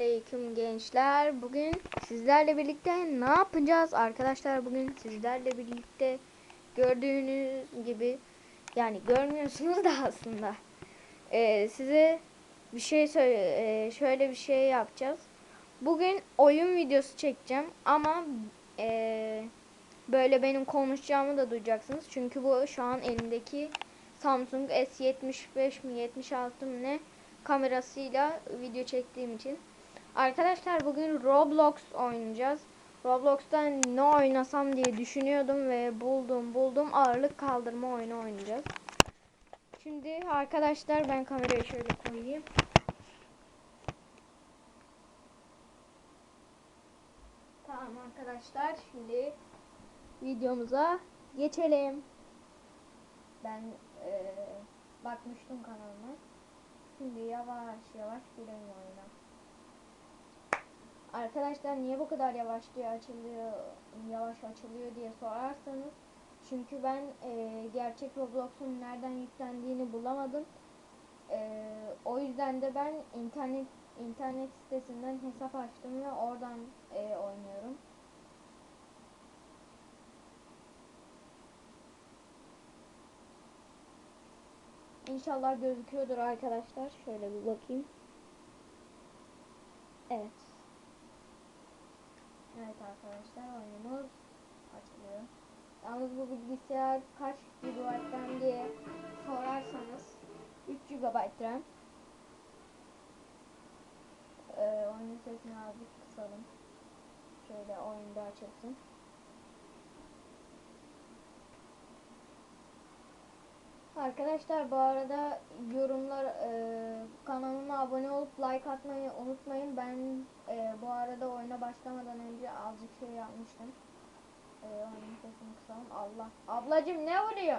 Aleyküm gençler. Bugün sizlerle birlikte ne yapacağız arkadaşlar? Bugün sizlerle birlikte gördüğünüz gibi yani görmüyorsunuz da aslında. Ee, size bir şey söyle ee, şöyle bir şey yapacağız. Bugün oyun videosu çekeceğim ama ee, böyle benim konuşacağımı da duyacaksınız. Çünkü bu şu an elimdeki Samsung S75 mi 76 mı ne kamerasıyla video çektiğim için. Arkadaşlar bugün Roblox oynayacağız. Roblox'ta ne oynasam diye düşünüyordum ve buldum buldum ağırlık kaldırma oyunu oynayacağız. Şimdi arkadaşlar ben kamerayı şöyle koyayım. Tamam arkadaşlar şimdi videomuza geçelim. Ben eee, bakmıştım kanalıma. Şimdi yavaş yavaş girelim oyuna. Arkadaşlar niye bu kadar yavaş diye açılıyor, yavaş açılıyor diye sorarsanız çünkü ben e, gerçek Roblox'un nereden yüklendiğini bulamadım. E, o yüzden de ben internet internet sitesinden hesap açtım ve oradan e, oynuyorum. İnşallah gözüküyordur arkadaşlar. Şöyle bir bakayım. Evet. Evet arkadaşlar oyunumuz açılıyor. Yalnız bu bilgisayar kaç GB diye sorarsanız 3 GB RAM. Ee, oyunun sesini azıcık kısalım. Şöyle oyunda açılsın. Arkadaşlar bu arada yorumlar e, kanalıma abone olup like atmayı unutmayın. Ben e, bu arada oyuna başlamadan önce azıcık şey yapmıştım. E, oyunun sesini kısalım. Allah. Ablacım ne vuruyor?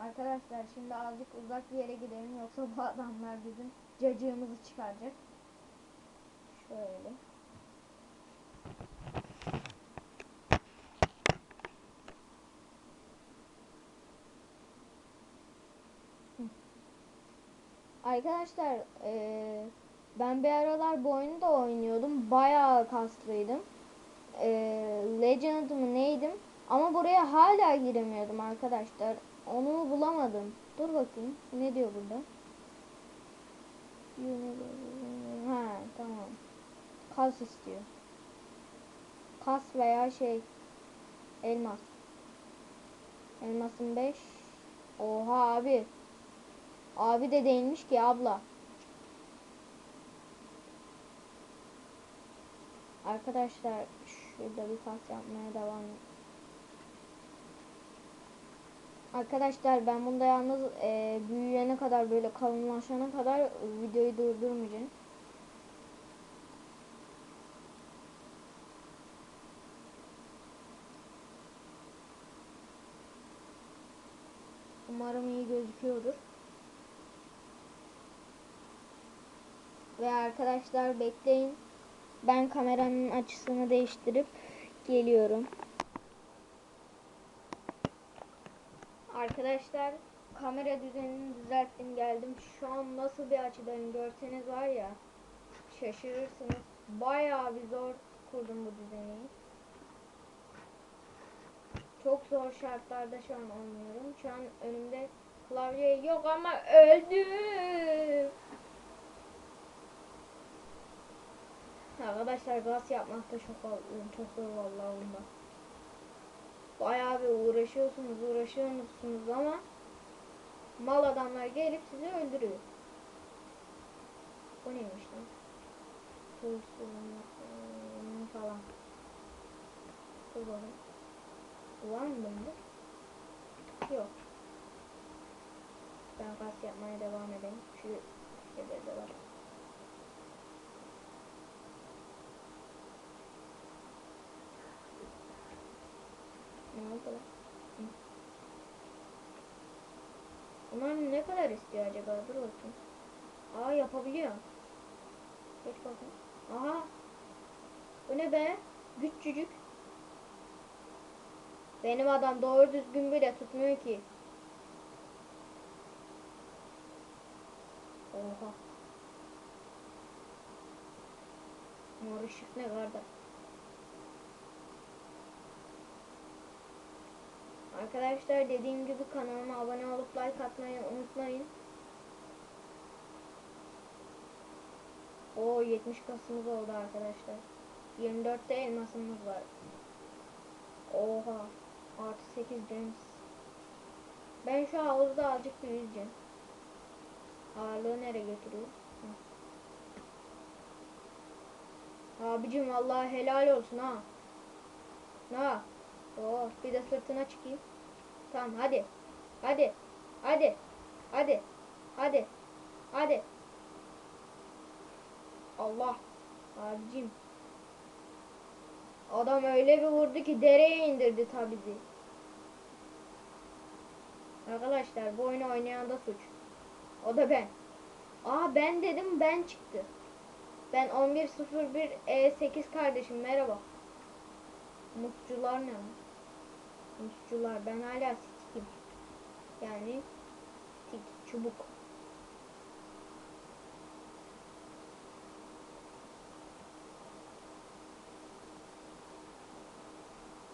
Arkadaşlar şimdi azıcık uzak bir yere gidelim yoksa bu adamlar bizim cacığımızı çıkaracak. Şöyle. Arkadaşlar eee, ben bir aralar bu oyunu da oynuyordum. Bayağı kaslıydım. Eee Legend mı neydim? Ama buraya hala giremiyordum arkadaşlar. Onu bulamadım. Dur bakayım. Ne diyor burada? Ha tamam. Kas istiyor. Kas veya şey elmas. Elmasın 5. Oha abi. Abi de değilmiş ki abla. Arkadaşlar şurada bir pas yapmaya devam. Arkadaşlar ben bunda yalnız e, büyüyene kadar böyle kalınlaşana kadar videoyu durdurmayacağım. Umarım iyi gözüküyordur. Ve arkadaşlar bekleyin. Ben kameranın açısını değiştirip geliyorum. Arkadaşlar kamera düzenini düzelttim geldim. Şu an nasıl bir açıdan görseniz var ya şaşırırsınız. Bayağı bir zor kurdum bu düzeni. Çok zor şartlarda şu an oynuyorum. Şu an önümde klavye yok ama öldüm. Arkadaşlar gaz yapmak da çok çok zor vallahi bunda. Bayağı bir uğraşıyorsunuz, uğraşıyorsunuz ama mal adamlar gelip sizi öldürüyor. Bu neymiş lan? Tursun falan. Dur bakalım. Var mı bende? Yok. Ben gaz yapmaya devam edeyim. Şu şeyleri de var. Ne oldu lan? Hı. Bunlar ne kadar istiyor acaba? Dur bakayım. Aa yapabiliyor. Geç bakayım. Aha. Bu ne be? Küçücük. Benim adam doğru düzgün bile tutmuyor ki. Oha. Mor ışık ne kardeş? Arkadaşlar dediğim gibi kanalıma abone olup like atmayı unutmayın. O 70 kasımız oldu arkadaşlar. 24'te elmasımız var. Oha. Artı 8 gems. Ben şu havuzda azıcık bir yüzeceğim. Ağırlığı nereye götürüyor? Abicim vallahi helal olsun ha. Ha. Oh, bir de sırtına çıkayım. Tamam hadi. Hadi. Hadi. Hadi. Hadi. Hadi. Allah. Abicim. Adam öyle bir vurdu ki dereye indirdi ta bizi. Arkadaşlar bu oyunu oynayan da suç. O da ben. Aa ben dedim ben çıktı. Ben 1101 E8 kardeşim merhaba. Mutçular ne? Lan? Mutçular ben hala stikim. Yani tik çubuk.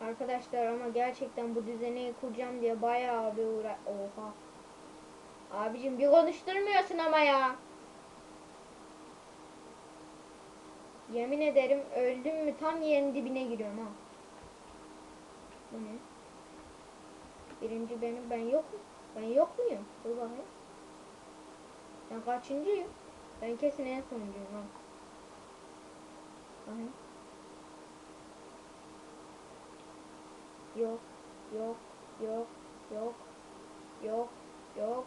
Arkadaşlar ama gerçekten bu düzeni kuracağım diye bayağı bir uğra... Oha. Abicim bir konuşturmuyorsun ama ya. Yemin ederim öldüm mü tam yerin dibine giriyorum ha. Bu ne? Birinci benim ben yok? Ben yok muyum? Dur bakayım. Ben kaçıncıyım? Ben kesin en sonuncuyum ha. Bakayım. Yok, yok, yok, yok, yok, yok.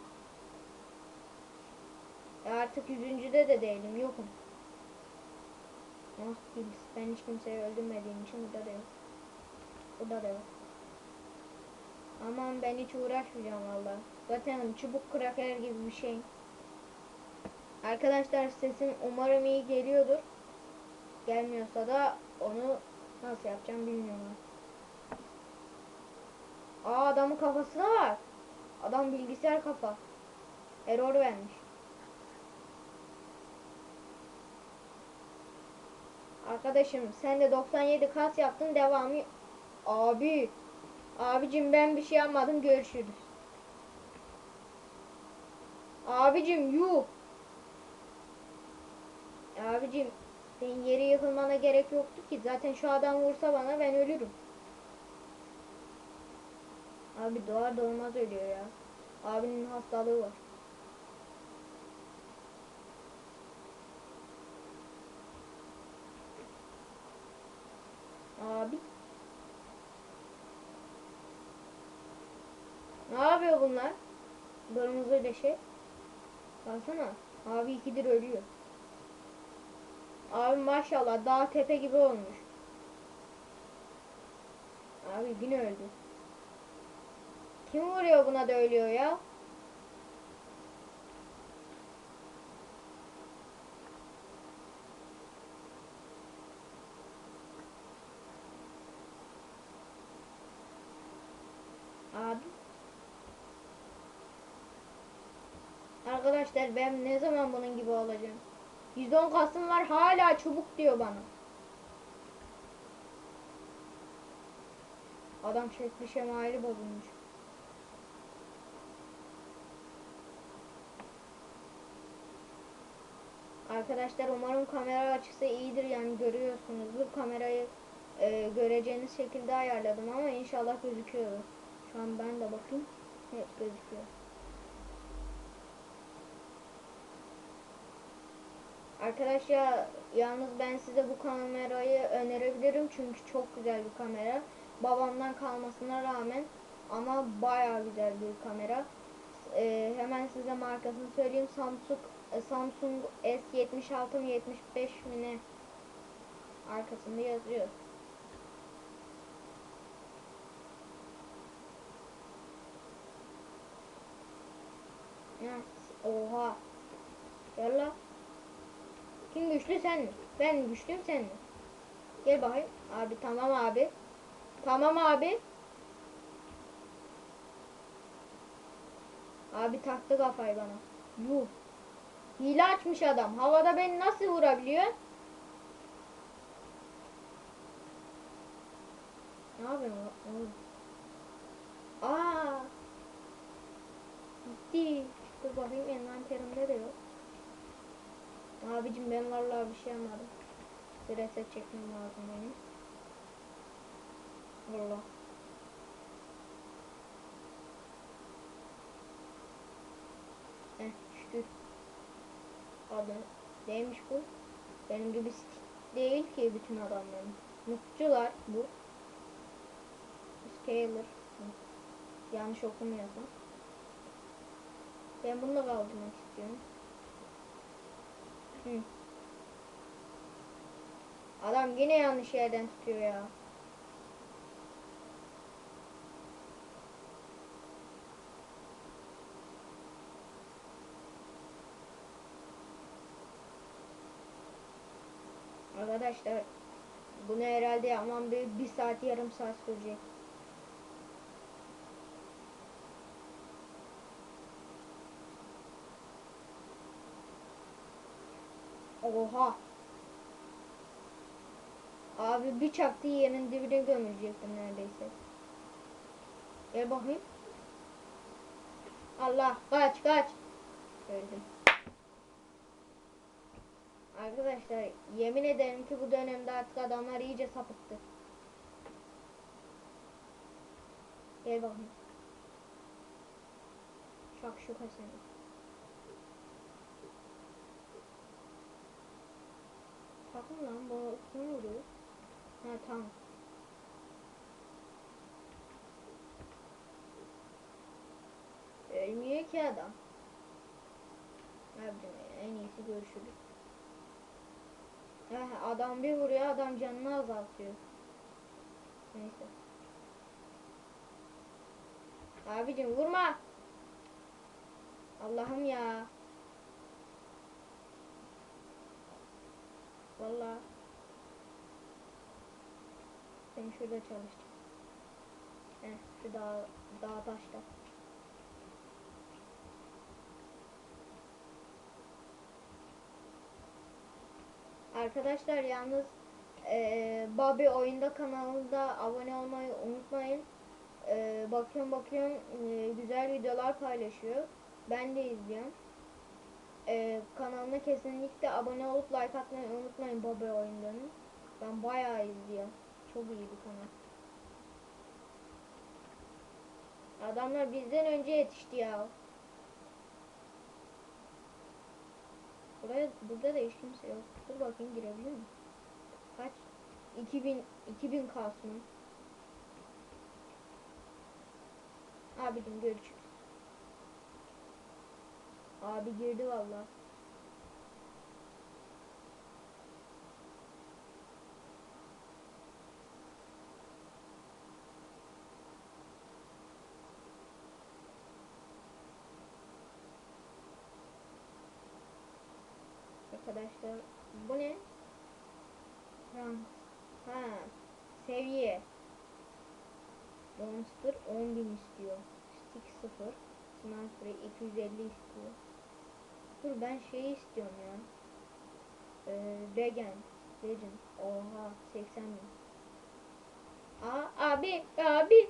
E artık yüzüncüde de değilim, yokum. Ah ben hiç kimseyi öldürmediğim için burada da yok. Burada da yok. Aman ben hiç uğraşmayacağım valla. Zaten çubuk kraker gibi bir şey. Arkadaşlar sesim umarım iyi geliyordur. Gelmiyorsa da onu nasıl yapacağım bilmiyorum. Aa adamın kafasına var. Adam bilgisayar kafa. Error vermiş. Arkadaşım sen de 97 kas yaptın devamı. Abi. Abicim ben bir şey yapmadım görüşürüz. Abicim yuh. Abicim senin yeri yıkılmana gerek yoktu ki. Zaten şu adam vursa bana ben ölürüm. Abi doğar doğmaz ölüyor ya. Abinin hastalığı var. Abi. Ne yapıyor bunlar? Kırmızı öyle şey. Baksana. Abi ikidir ölüyor. Abi maşallah dağ tepe gibi olmuş. Abi yine öldü. Kim vuruyor buna da ölüyor ya? Abi. Arkadaşlar ben ne zaman bunun gibi olacağım? 110 Kasım var hala çubuk diyor bana. Adam şekli şemali bozulmuş. Arkadaşlar umarım kamera açısı iyidir yani görüyorsunuzdur. Kamerayı e, göreceğiniz şekilde ayarladım ama inşallah gözüküyor. Şu an ben de bakayım. Evet gözüküyor. Arkadaşlar yalnız ben size bu kamerayı önerebilirim çünkü çok güzel bir kamera. Babamdan kalmasına rağmen ama bayağı güzel bir kamera. Ee, hemen size markasını söyleyeyim. Samsung e, Samsung S76 mı 75 mi ne? Arkasında yazıyor. Ya, oha. Gel la. Kim güçlü sen mi? Ben güçlüyüm sen mi? Gel bakayım. Abi tamam abi. Tamam abi. Abi taktı kafayı bana. Yuh. Hile açmış adam. Havada beni nasıl vurabiliyor? Ne yapıyorsun oğlum? Aa! Gitti. Dur bakayım envanterimde de yok. Abicim ben vallahi bir şey yapmadım. Bir çekmem lazım benim. Allah. Heh şükür. Adı neymiş bu? Benim gibi değil ki bütün adamların. Mutçular bu. Scaler. Yanlış okumuyorsam. Ben bununla kaldırmak istiyorum. Adam yine yanlış yerden tutuyor ya. Arkadaşlar bunu herhalde yapmam bir, bir saat yarım saat sürecek. Oha. Abi bir çaktı yerin dibine gömülecektim neredeyse. Gel bakayım. Allah kaç kaç. Öldüm. Arkadaşlar yemin ederim ki bu dönemde artık adamlar iyice sapıttı. Gel bakayım. Şakşuka seni. Takım lan bu ne oluyor? Ha tamam. Ölmüyor ki adam. Abicim en iyisi görüşürüz. Eh, adam bir vuruyor adam canını azaltıyor. Neyse. Abicim vurma. Allah'ım ya. Vallahi. Ben şurada çalışacağım. Heh, şu dağ, dağ taşta. Arkadaşlar yalnız eee Bobby oyunda kanalında abone olmayı unutmayın. Eee bakıyorum bakıyorum eee, güzel videolar paylaşıyor. Ben de izliyorum. Eee kanalına kesinlikle abone olup like atmayı unutmayın Bobby oyunlarını. Ben bayağı izliyorum. Çok iyi bir kanal. Adamlar bizden önce yetişti ya. Buraya burada da hiç kimse yok. Dur bakayım girebiliyor muyum? Kaç? 2000 2000 kasma. Abicim görüşürüz. Abi girdi vallahi. Arkadaşlar bu ne? Rank. Ha. Seviye. Monster 10.000 istiyor. Stick 0. Sniper 250 istiyor. Dur ben şeyi istiyorum ya. Ee, Legend. Legend. Oha 80 bin. Aa abi abi.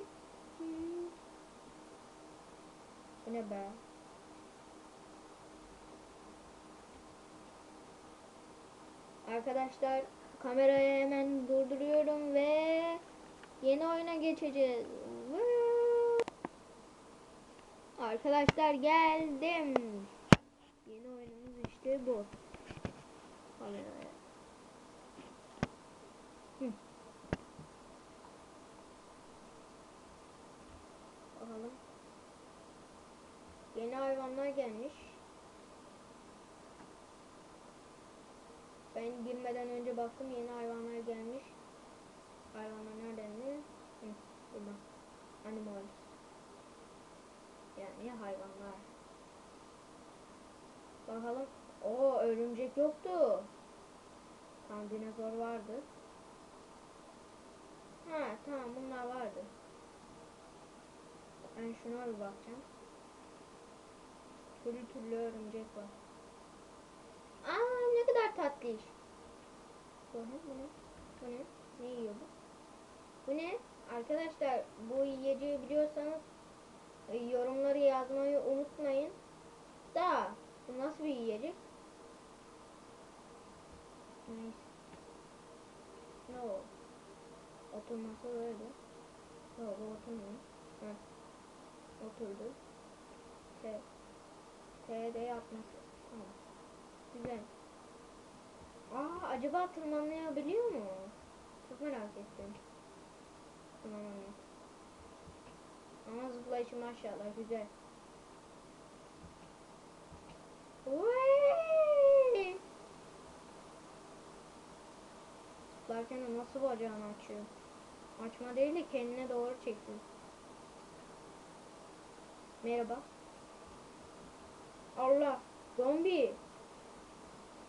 Hmm. Bu ne be? Arkadaşlar kamerayı hemen durduruyorum ve yeni oyuna geçeceğiz. Arkadaşlar geldim. İşte bu. Kameraya. Hı. Bakalım. Yeni hayvanlar gelmiş. Ben girmeden önce baktım yeni hayvanlar gelmiş. Hayvanlar nereden mi? Hı, buradan. Animals. Yani hayvanlar. Bakalım. O örümcek yoktu. Tamam dinozor vardı. Ha tamam bunlar vardı. Ben şuna bir bakacağım. Türlü türlü örümcek var. diş. Bu ne? Bu ne? Bu ne? Ne yiyor bu? Bu ne? Arkadaşlar bu yiyeceği biliyorsanız e, yorumları yazmayı unutmayın. Da bu nasıl bir yiyecek? Neyse. Ne o? Oturması böyle. Yok bu oturmuyor. Heh. Oturdu. T. T'de yapması. Tamam. Güzel. Aa acaba tırmanlayabiliyor mu? Çok merak ettim. Tırmanamıyor. Ama zıplayışı maşallah güzel. Vay! Zıplarken de nasıl bacağını açıyor? Açma değil de kendine doğru çekiyor. Merhaba. Allah. Zombi.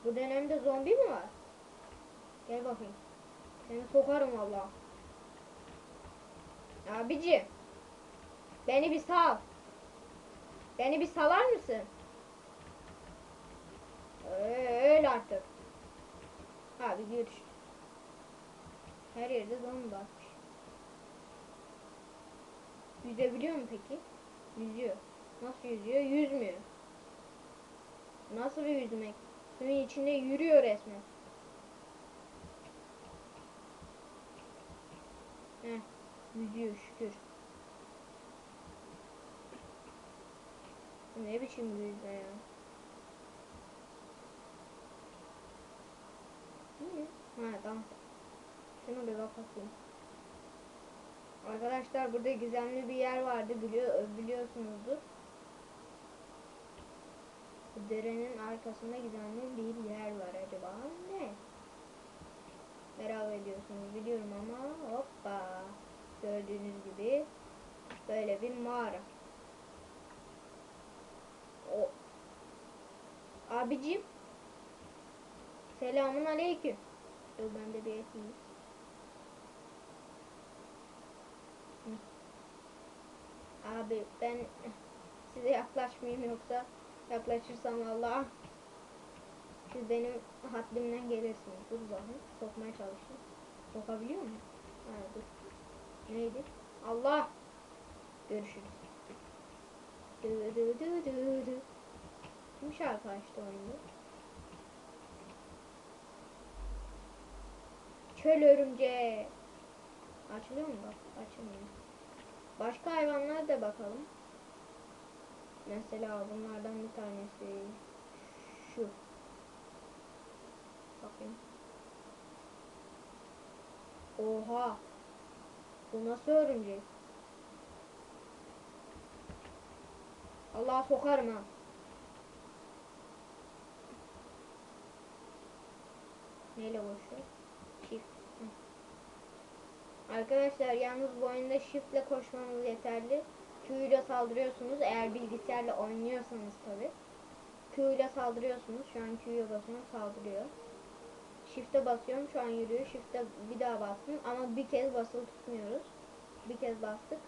Bu dönemde zombi mi var? Gel bakayım. Seni sokarım valla. Abici. Beni bir sal. Beni bir salar mısın? Öyle artık. Abi görüş. Her yerde zombi bakmış. Yüzebiliyor mu peki? Yüzüyor. Nasıl yüzüyor? Yüzmüyor. Nasıl bir yüzmek? Suyun içinde yürüyor resmen. Heh, yüzüyor şükür. Ne biçim yüzme ya? Ha tamam. Şunu bir kapatayım. Arkadaşlar burada gizemli bir yer vardı biliyor biliyorsunuzdur. Derenin arkasında gizemli bir yer var acaba ne? Merak ediyorsunuz biliyorum ama hoppa gördüğünüz gibi böyle bir mağara. O abicim selamun aleyküm. Dur ben de bir eteyim. Abi ben size yaklaşmayayım yoksa yaklaşırsam Allah siz benim haddimden gelirsiniz. Dur bakayım. Sokmaya çalışayım. Sokabiliyor muyum? Ha dur. Neydi? Allah. Görüşürüz. Dı dı dı dı dı. Kim şarkı açtı oyunda? Çöl örümceği. Açılıyor mu bak? Açılmıyor. Başka hayvanlara da bakalım. Mesela bunlardan bir tanesi şu. Bakayım. Oha. Bu nasıl örümcek? Allah sokarım ha. Neyle koşuyor? Arkadaşlar yalnız bu oyunda shiftle koşmanız yeterli. Q ile saldırıyorsunuz. Eğer bilgisayarla oynuyorsanız tabi. Q ile saldırıyorsunuz. Şu an Q'ya basıyorum saldırıyor. Shift'e basıyorum şu an yürüyor. Shift'e bir daha bastım ama bir kez basılı tutmuyoruz. Bir kez bastık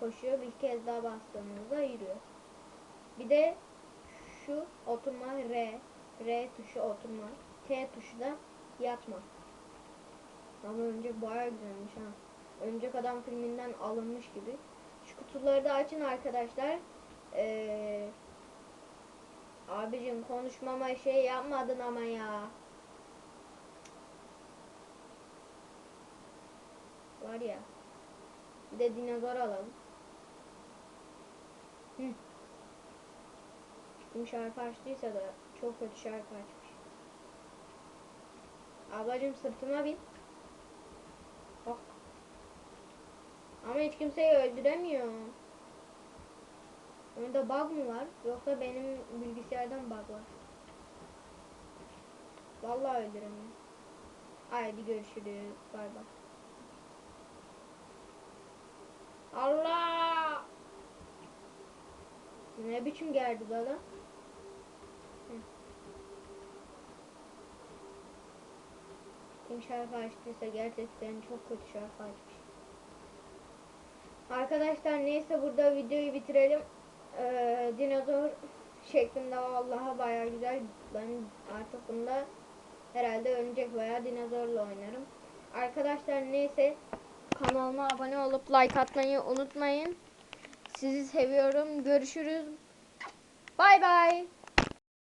koşuyor. Bir kez daha bastığımızda yürüyor. Bir de şu oturma R. R tuşu oturma. T tuşu da yatma. Ama önce bayağı güzelmiş ha. Örümcek Adam filminden alınmış gibi. Şu kutuları da açın arkadaşlar. Ee, abicim konuşmama şey yapmadın ama ya. Var ya. Bir de dinozor alalım. Hı. Şarkı açtıysa da çok kötü şarkı açmış. Ablacım sırtıma bin. Ama hiç kimseyi öldüremiyor. Oyunda bug mı var? Yoksa benim bilgisayardan bug var. Vallahi öldüremiyor. Haydi görüşürüz. Bay bay. Allah! Ne biçim geldi bana? Kim şarkı açtıysa gerçekten çok kötü şarkı açmış. Arkadaşlar neyse burada videoyu bitirelim. Ee, dinozor şeklinde vallahi baya güzel. Ben artık bunda herhalde örümcek veya dinozorla oynarım. Arkadaşlar neyse kanalıma abone olup like atmayı unutmayın. Sizi seviyorum. Görüşürüz. Bay bay.